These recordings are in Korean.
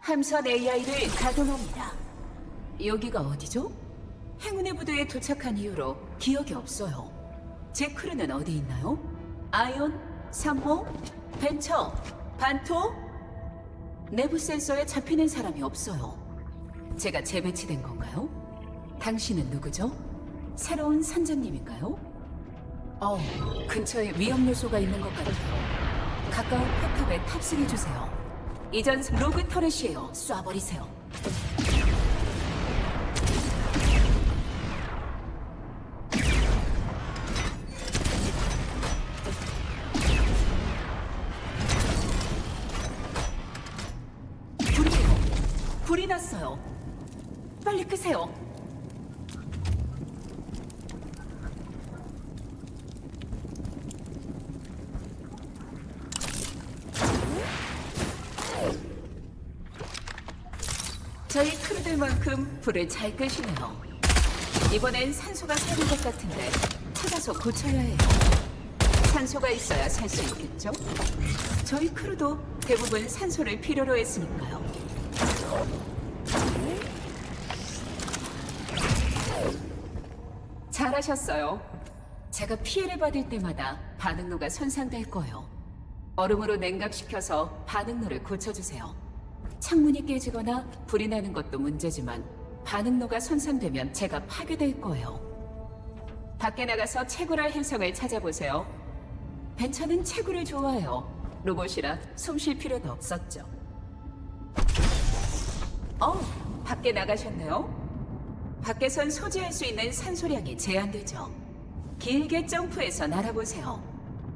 함선 AI를 가동합니다. 여기가 어디죠? 행운의 부두에 도착한 이후로 기억이 없어요. 제 크루는 어디 있나요? 아이온, 삼호, 벤처, 반토? 내부 센서에 잡히는 사람이 없어요. 제가 재배치된 건가요? 당신은 누구죠? 새로운 선장님인가요? 어, 근처에 위험 요소가 있는 것 같아요. 가까운 포탑에 탑승해 주세요. 이전 로그 터렛이에요. 쏴버리세요. 불이 났어요. 빨리 끄세요. 저희 크루들 만큼 불을 잘 끄시네요. 이번엔 산소가 새는 것 같은데 찾아서 고쳐야 해요. 산소가 있어야 살 수 있겠죠? 저희 크루도 대부분 산소를 필요로 했으니까요. 잘하셨어요. 제가 피해를 받을 때마다 반응로가 손상될 거예요. 얼음으로 냉각시켜서 반응로를 고쳐주세요. 창문이 깨지거나 불이 나는 것도 문제지만 반응로가 손상되면 제가 파괴될 거예요. 밖에 나가서 채굴할 행성을 찾아보세요. 벤처는 채굴을 좋아해요. 로봇이라 숨 쉴 필요도 없었죠. 어, 밖에 나가셨네요. 밖에선 소지할 수 있는 산소량이 제한되죠. 길게 점프해서 날아보세요.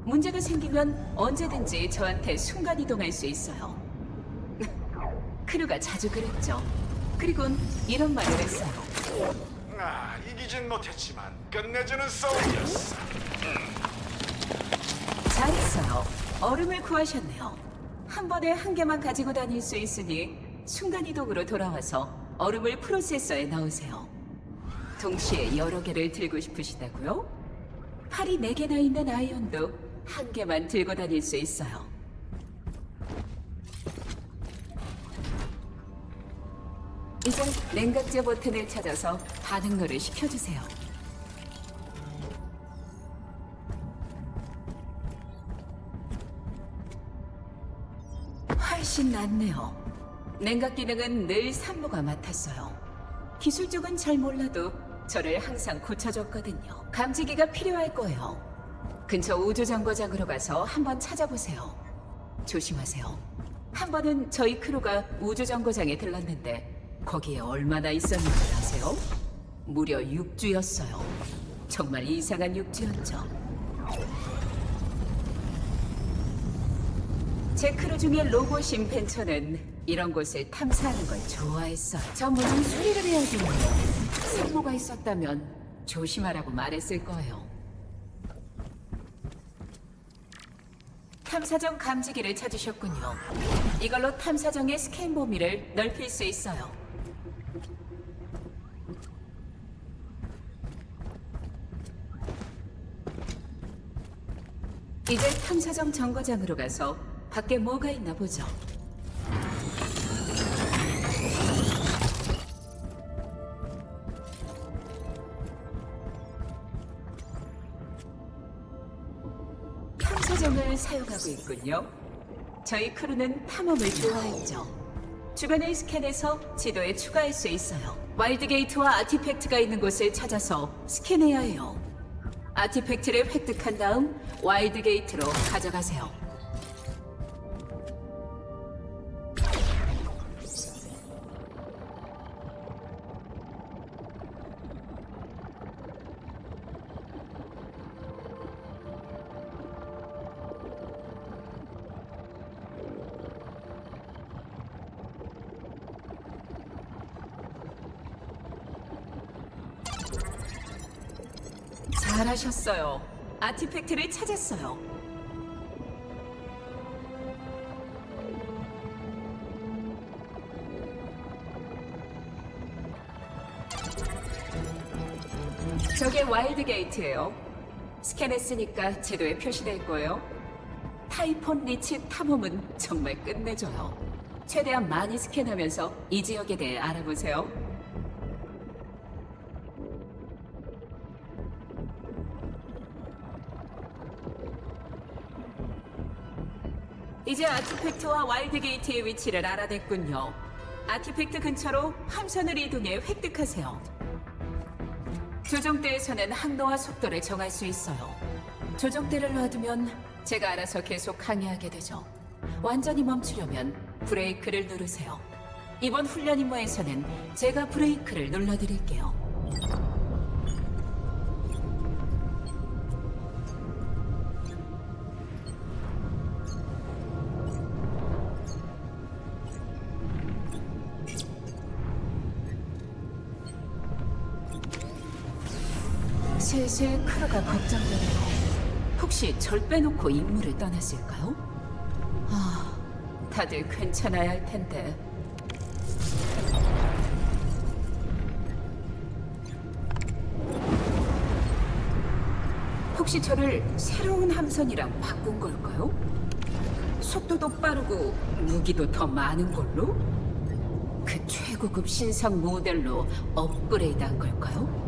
문제가 생기면 언제든지 저한테 순간 이동할 수 있어요. 크루가 자주 그랬죠. 그리곤 이런 말을 했어요. 아, 이기진 못했지만 끝내주는 싸움이었어. 잘했어요. 얼음을 구하셨네요. 한 번에 한 개만 가지고 다닐 수 있으니 순간 이동으로 돌아와서 얼음을 프로세서에 넣으세요. 동시에 여러 개를 들고 싶으시다고요? 팔이 네 개나 있는 아이언도 한 개만 들고 다닐 수 있어요. 이제 냉각제 버튼을 찾아서 반응로를 식혀주세요. 훨씬 낫네요. 냉각 기능은 늘 산모가 맡았어요. 기술 쪽은 잘 몰라도 저를 항상 고쳐줬거든요. 감지기가 필요할 거예요. 근처 우주정거장으로 가서 한번 찾아보세요. 조심하세요. 한 번은 저희 크루가 우주정거장에 들렀는데 거기에 얼마나 있었는지 아세요? 무려 6주였어요. 정말 이상한 6주였죠. 제 크루 중에 로봇인 벤처는 이런 곳을 탐사하는 걸 좋아했어요. 저 물론 수리를 해야겠네요. 상모가 있었다면 조심하라고 말했을 거예요. 탐사정 감지기를 찾으셨군요. 이걸로 탐사정의 스캔 범위를 넓힐 수 있어요. 이제 탐사정 정거장으로 가서 밖에 뭐가 있나 보죠. 탐사정을 사용하고 있군요. 저희 크루는 탐험을 좋아했죠. 주변을 스캔해서 지도에 추가할 수 있어요. 와일드 게이트와 아티팩트가 있는 곳을 찾아서 스캔해야 해요. 아티팩트를 획득한 다음 와일드 게이트로 가져가세요. 잘하셨어요. 아티팩트를 찾았어요. 저게 와일드 게이트예요. 스캔했으니까 지도에 표시될 거예요. 타이폰 리치 탐험은 정말 끝내줘요. 최대한 많이 스캔하면서 이 지역에 대해 알아보세요. 이제 아티팩트와 와일드 게이트의 위치를 알아냈군요. 아티팩트 근처로 함선을 이동해 획득하세요. 조정대에서는 항로와 속도를 정할 수 있어요. 조정대를 놔두면 제가 알아서 계속 항해하게 되죠. 완전히 멈추려면 브레이크를 누르세요. 이번 훈련 임무에서는 제가 브레이크를 눌러드릴게요. 슬슬 크루가 걱정되네요. 혹시 절 빼놓고 임무를 떠났을까요? 아, 다들 괜찮아야 할 텐데. 혹시 저를 새로운 함선이랑 바꾼 걸까요? 속도도 빠르고 무기도 더 많은 걸로? 그 최고급 신상 모델로 업그레이드한 걸까요?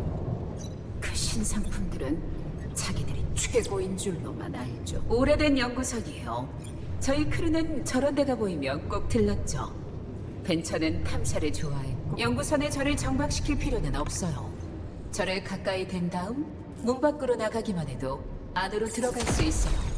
그 신상품들은 자기들이 최고인 줄로만 알죠. 오래된 연구선이에요. 저희 크루는 저런 데가 보이면 꼭 들렀죠. 벤처는 탐사를 좋아했고 연구선에 저를 정박시킬 필요는 없어요. 저를 가까이 댄 다음 문 밖으로 나가기만 해도 안으로 들어갈 수 있어요.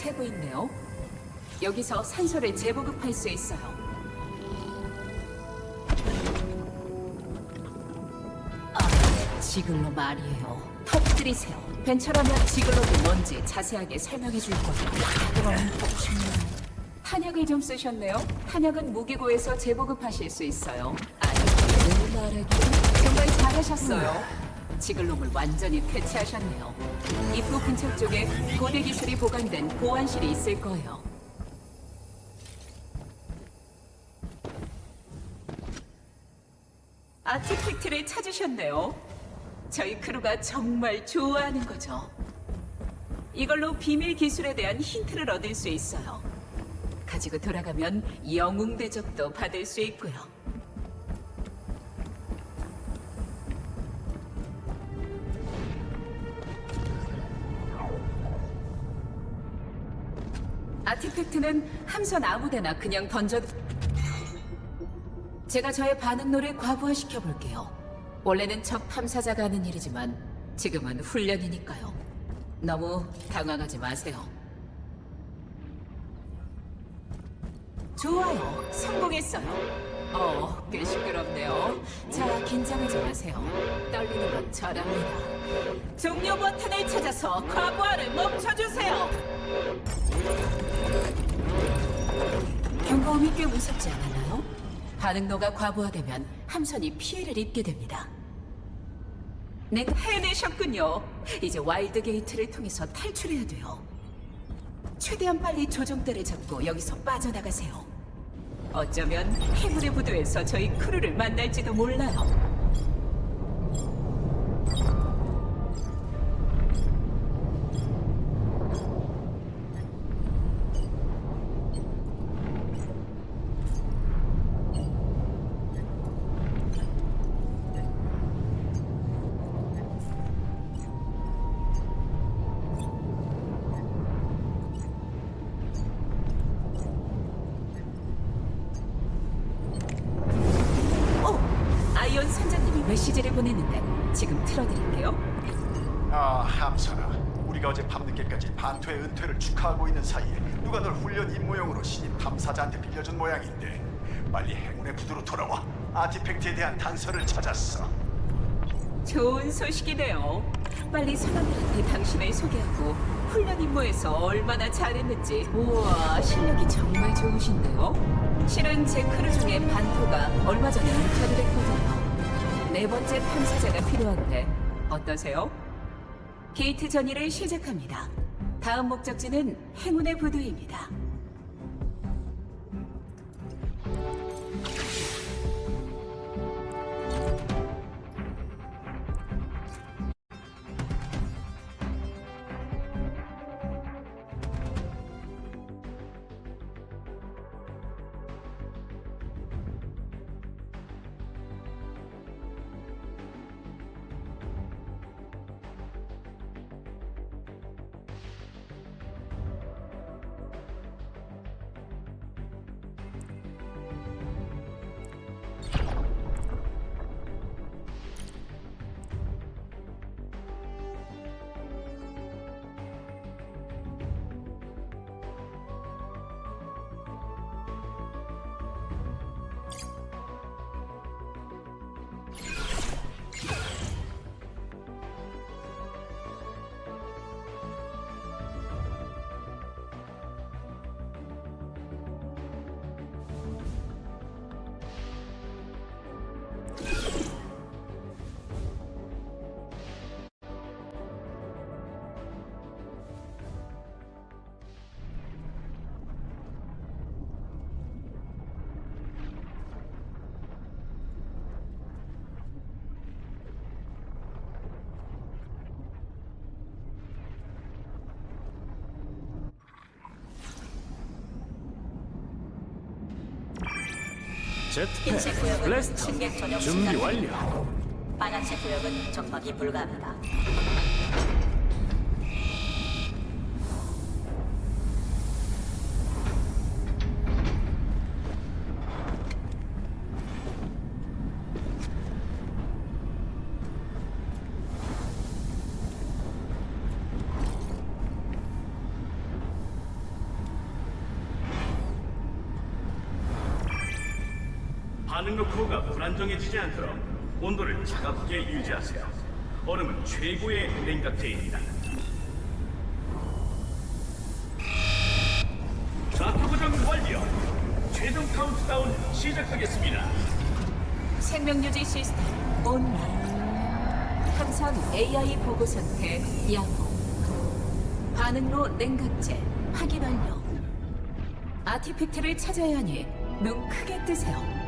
새고 있네요. 여기서 산소를 재보급할 수 있어요. 아, 지글로 말이에요. 터뜨리세요. 벤처라면 지글로도 뭔지 자세하게 설명해 줄 거예요. 탄약을 좀 쓰셨네요. 탄약은 무기고에서 재보급하실 수 있어요. 아니, 정말 잘하셨어요. 지글롬을 완전히 퇴치하셨네요. 입구 근처 쪽에 고대 기술이 보관된 보안실이 있을 거예요. 아티팩트를 찾으셨네요. 저희 크루가 정말 좋아하는 거죠. 이걸로 비밀 기술에 대한 힌트를 얻을 수 있어요. 가지고 돌아가면 영웅 대접도 받을 수 있고요. 아티팩트는 함선 아무데나 그냥 던져. 제가 저의 반응로를 과부하시켜 볼게요. 원래는 적 탐사자가 하는 일이지만 지금은 훈련이니까요. 너무 당황하지 마세요. 좋아요. 성공했어요. 어, 꽤 시끄럽네요. 자, 긴장하지 마세요. 떨리는 건 저랍니다. 종료 버튼을 찾아서 과부하를 멈춰주세요. 경고음이 꽤 무섭지 않았나요? 반응로가 과부하되면 함선이 피해를 입게 됩니다. 네, 해내셨군요. 이제 와일드 게이트를 통해서 탈출해야 돼요. 최대한 빨리 조종대를 잡고 여기서 빠져나가세요. 어쩌면 해물의 부두에서 저희 크루를 만날지도 몰라요. 보냈는데 지금 틀어드릴게요. 아, 함선아. 우리가 어제 밤늦게까지 반토의 은퇴를 축하하고 있는 사이에 누가 널 훈련 임무용으로 신입 탐사자한테 빌려준 모양인데 빨리 행운의 부두로 돌아와 아티팩트에 대한 단서를 찾았어. 좋은 소식이네요. 빨리 선원들한테 당신을 소개하고 훈련 임무에서 얼마나 잘했는지. 우와, 실력이 정말 좋으신데요. 실은 제 크루 중에 반토가 얼마 전에 은퇴를 했거든요. 네 번째 탐사자가 필요한데 어떠세요? 게이트 전이를 시작합니다. 다음 목적지는 행운의 부두입니다. 흰색 제트팩, 구역은 블래스터 전용 준비 수단. 완료. 빨간색 구역은 접근이 불가합니다. 정해지지 않도록 온도를 차갑게 유지하세요. 얼음은 최고의 냉각제입니다. 좌표 고정 완료. 최종 카운트다운 시작하겠습니다. 생명유지 시스템 온라인. 항상 AI 보고 상태 양호. 반응로 냉각제 확인 완료. 아티팩트를 찾아야 하니 눈 크게 뜨세요.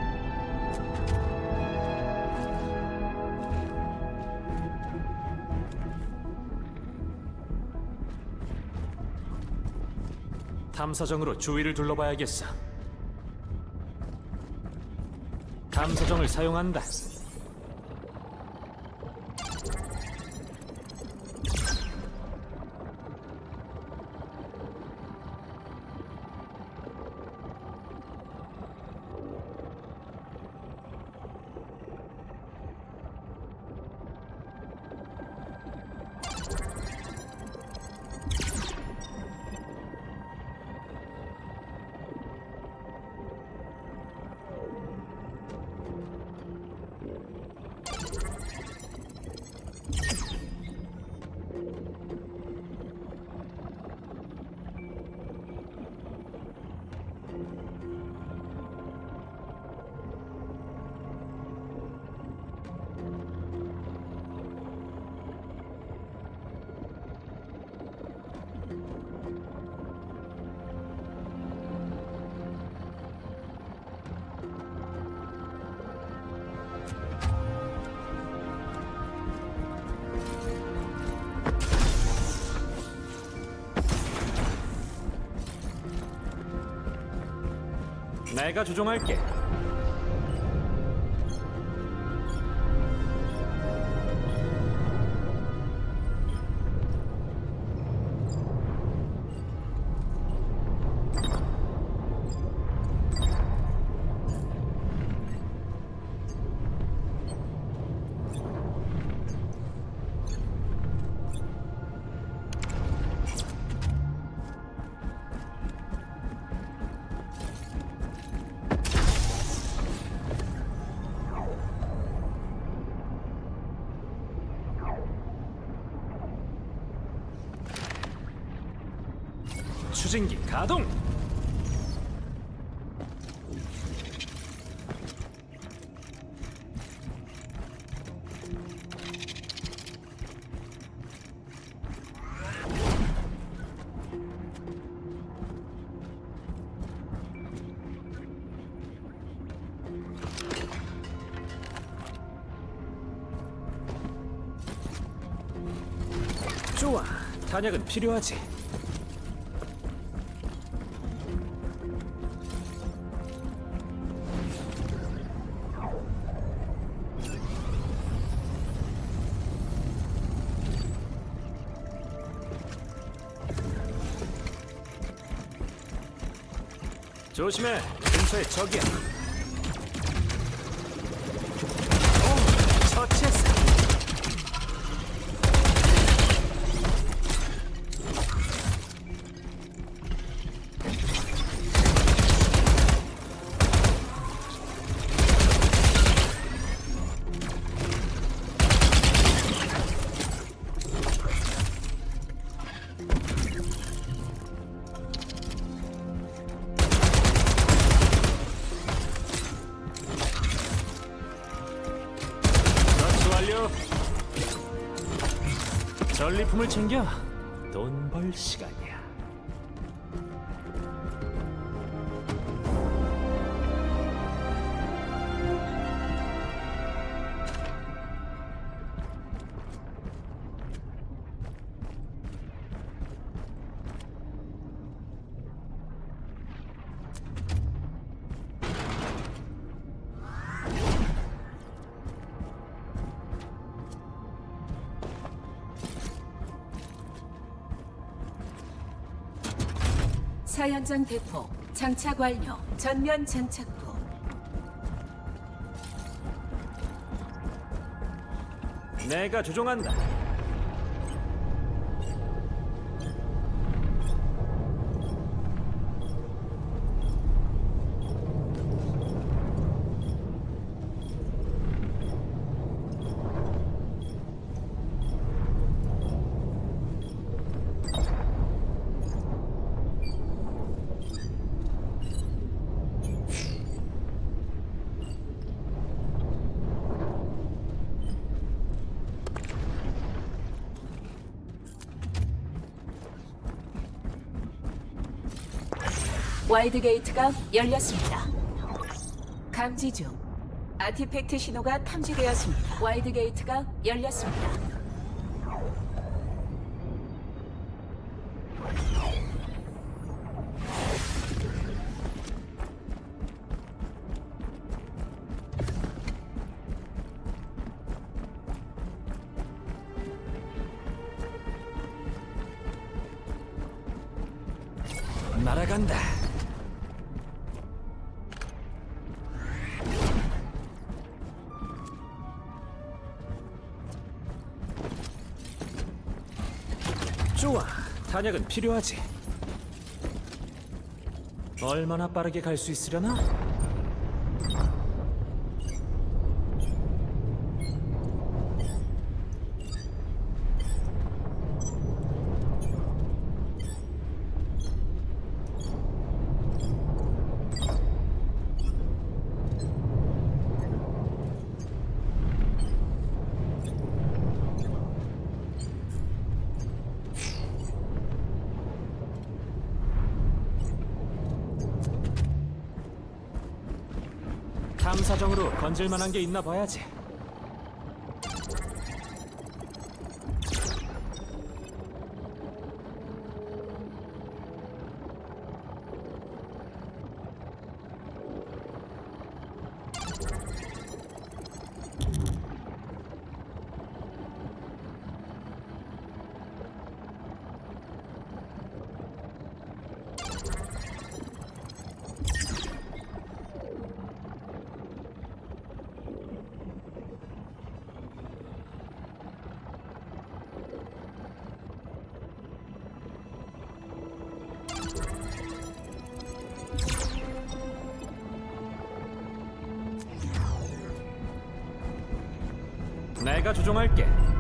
탐사정으로 주위를 둘러봐야겠어. 탐사정을 사용한다. 내가 조종할게. 추진기 가동. 좋아, 탄약은 필요하지. 조심해. 근처에 적이야. 전리품을 챙겨 돈 벌 시간이야. 사연장 대포 장착 완료. 전면 장착부. 내가 조종한다. 와이드 게이트가 열렸습니다. 감지 중. 아티팩트 신호가 탐지되었습니다. 와이드 게이트가 열렸습니다. 날아간다. 탄약은 필요하지. 얼마나 빠르게 갈 수 있으려나? 탐 사정으로 건질 만한 게 있나 봐야지. 내가 조종할게.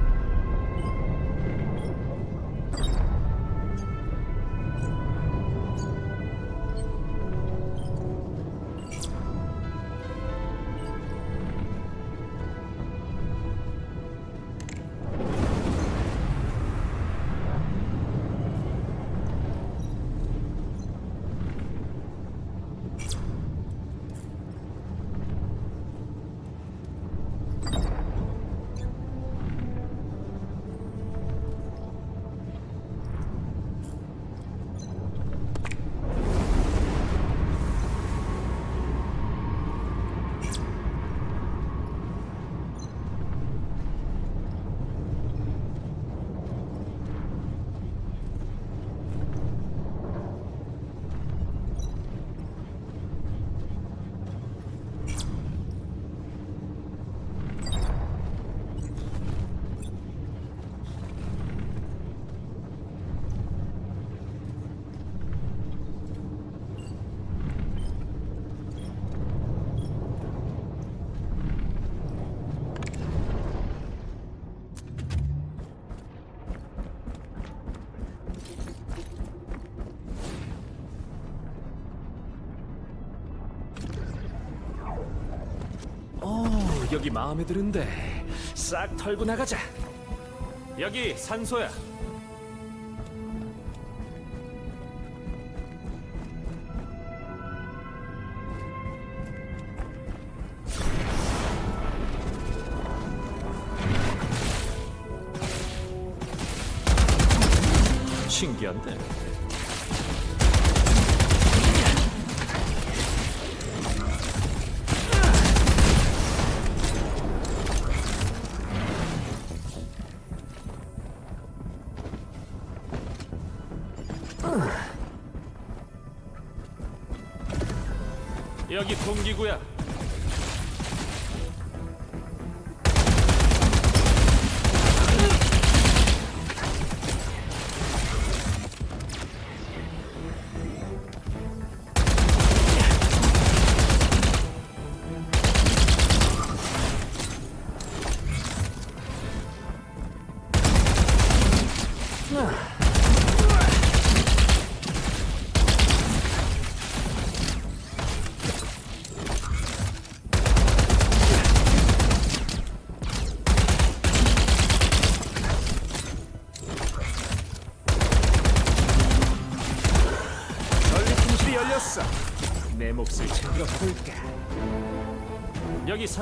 여기 마음에 드는데 싹 털고 나가자. 여기 산소야. 신기한데. 여기 동기구야.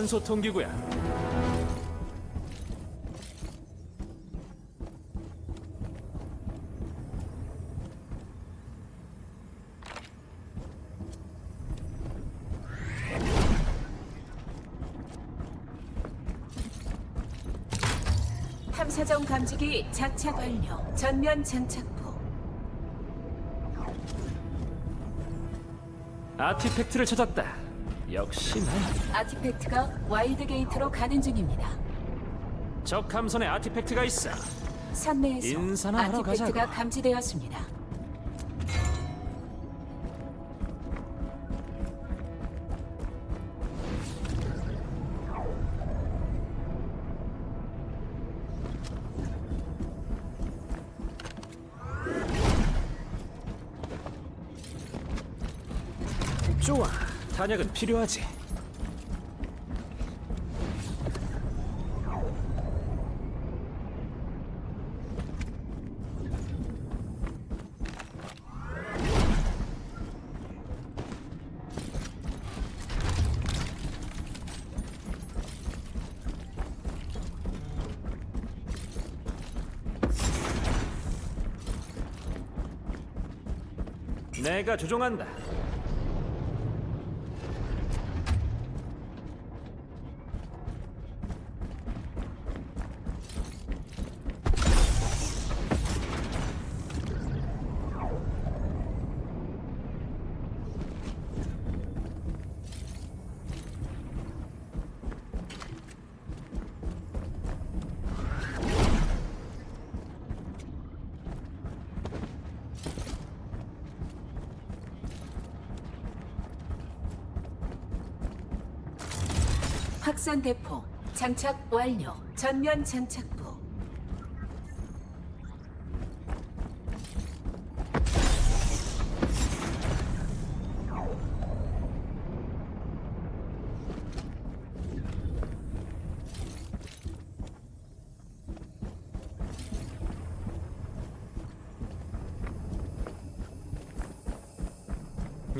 산소 통기구야. 탐사정 감지기 장착 완료. 전면 장착부. 아티팩트를 찾았다. 역시 난. 아티팩트가 와일드 게이트로 가는 중입니다. 적 함선에 아티팩트가 있어. 선내에서 인사나 하러 아티팩트가 가자고. 감지되었습니다. 탄약은 필요하지. 내가 조종한다. 확산 대포 장착 완료. 전면 장착부.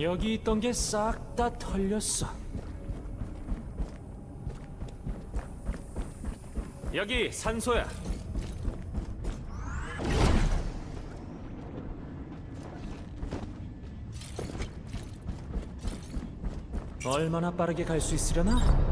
여기 있던 게 싹 다 털렸어. 여기 산소야. 얼마나 빠르게 갈 수 있으려나?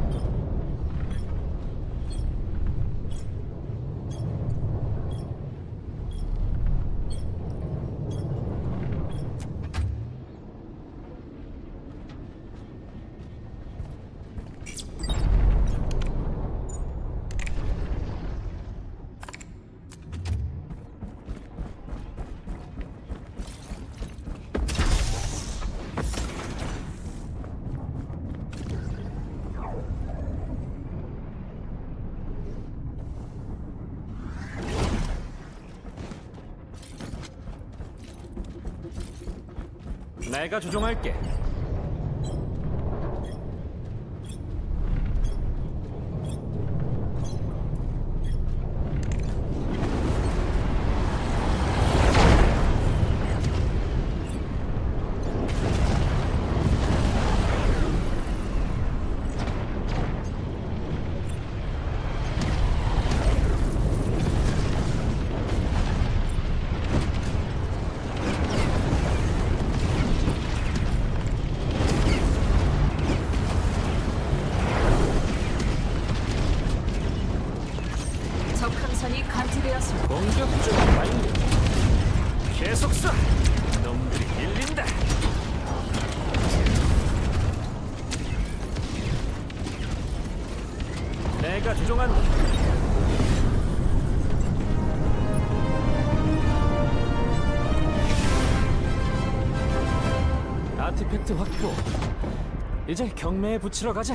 내가 조종할게. 아티팩트 확보. 이제 경매에 붙이러 가자.